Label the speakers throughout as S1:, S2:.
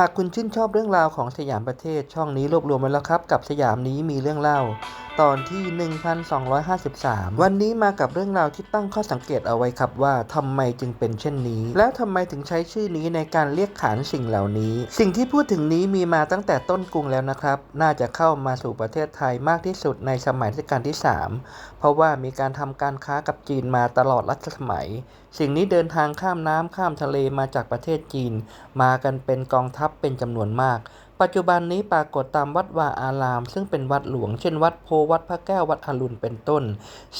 S1: หากคุณชื่นชอบเรื่องราวของสยามประเทศช่องนี้รวบรวมไว้แล้วครับ กับสยามนี้มีเรื่องเล่า ตอนที่ 1253 วันนี้มากับเรื่องราวที่ตั้งข้อสังเกตเอาไว้ครับว่าทำไมจึงเป็นเช่นนี้ แล้วทำไมถึงใช้ชื่อนี้ในการเรียกขานสิ่งเหล่านี้ สิ่งที่พูดถึงนี้มีมาตั้งแต่ต้นกรุงแล้วนะครับ น่าจะเข้ามาสู่ประเทศไทยมากที่สุดในสมัยรัชกาลที่ 3 เพราะว่ามีการทำการค้ากับจีนมาตลอดรัชสมัย สิ่งนี้เดินทางข้ามน้ำข้ามทะเลมาจากประเทศจีน มากันเป็นกองทัพเป็นจำนวนมาก ปัจจุบันนี้ปรากฏตามวัดวาอาราม ซึ่งเป็นวัดหลวง เช่นวัดโพวัดพระแก้ววัดอรุณเป็นต้น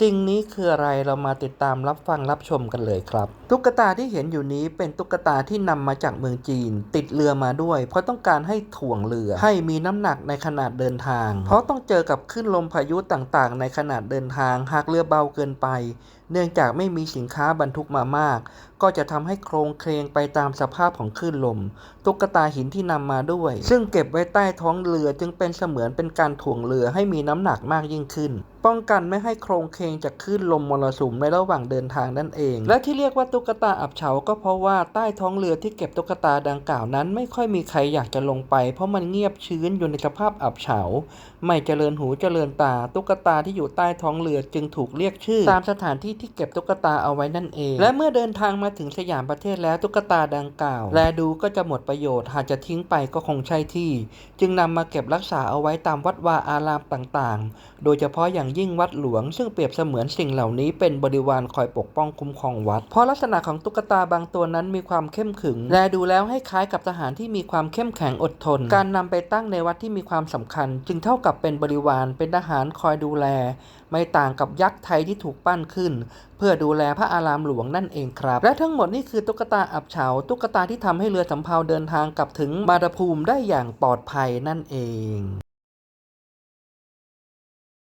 S1: สิ่งนี้คืออะไรเรามาติดตามรับฟังรับชมกันเลยครับ ตุ๊กตาที่เห็นอยู่นี้เป็นตุ๊กตาที่นำมาจากเมืองจีน ติดเรือมาด้วย เพราะต้องการให้ถ่วงเรือ ให้มีน้ำหนักในขนาดเดินทาง เพราะต้องเจอกับคลื่นลมพายุต่างๆ ในขนาดเดินทาง หากเรือเบาเกินไปเนื่องจากไม่มีสินค้าบรรทุกมามาก ก็จะทำให้โครงเคลงไปตามสภาพของคลื่นลม ตุ๊กตาหินที่นำมาด้วย ซึ่งเก็บไว้ใต้ท้องเรือจึงเป็นเสมือนเป็นการถ่วงเรือให้มีน้ำหนักมากยิ่งขึ้น ป้องกันไม่ให้โครงเคงจากคลื่นลมมรสุมในระหว่างเดินทางนั่นเอง และที่เรียกว่าตุ๊กตาอับเฉาก็เพราะว่าใต้ท้องเรือที่เก็บตุ๊กตาดังกล่าวนั้น ไม่ค่อยมีใครอยากจะลงไป เพราะมันเงียบชื้นอยู่ในสภาพอับเฉา ไม่เจริญหูเจริญตาตุ๊กตาที่อยู่ใต้ท้องเรือจึงถูกเรียกชื่อ ตามสถานที่ที่เก็บตุ๊กตาเอาไว้นั่นเอง และเมื่อเดินทางมาถึงสยามประเทศแล้วตุ๊กตาดังกล่าว แลดูก็จะหมดประโยชน์หากจะทิ้งไปก็คงใช่ที่ จึงนำมาเก็บรักษาเอาไว้ตามวัดวาอารามต่างๆ โดยเฉพาะอย่างยิ่งวัดหลวง ซึ่งเปรียบเสมือนสิ่งเหล่านี้เป็นบริวารคอยปกป้องคุ้มครองวัด เพราะลักษณะของตุ๊กตาบางตัวนั้นมีความเข้มขึง และดูแล้วให้คล้ายกับทหารที่มีความเข้มแข็งอดทน การนำไปตั้งในวัดที่มีความสำคัญ จึงเท่ากับเป็นบริวารเป็นทหารคอยดูแล ไม่ต่างกับยักษ์ไทยที่ถูกปั้นขึ้น เพื่อดูแลพระอารามหลวงนั่นเองครับ และทั้งหมดนี่คือตุ๊กตาอับเฉา ตุ๊กตาที่ทำให้เรือสำเภาเดินทางกลับถึงมาดภูมิได้อย่างปลอดภัยนั่นเอง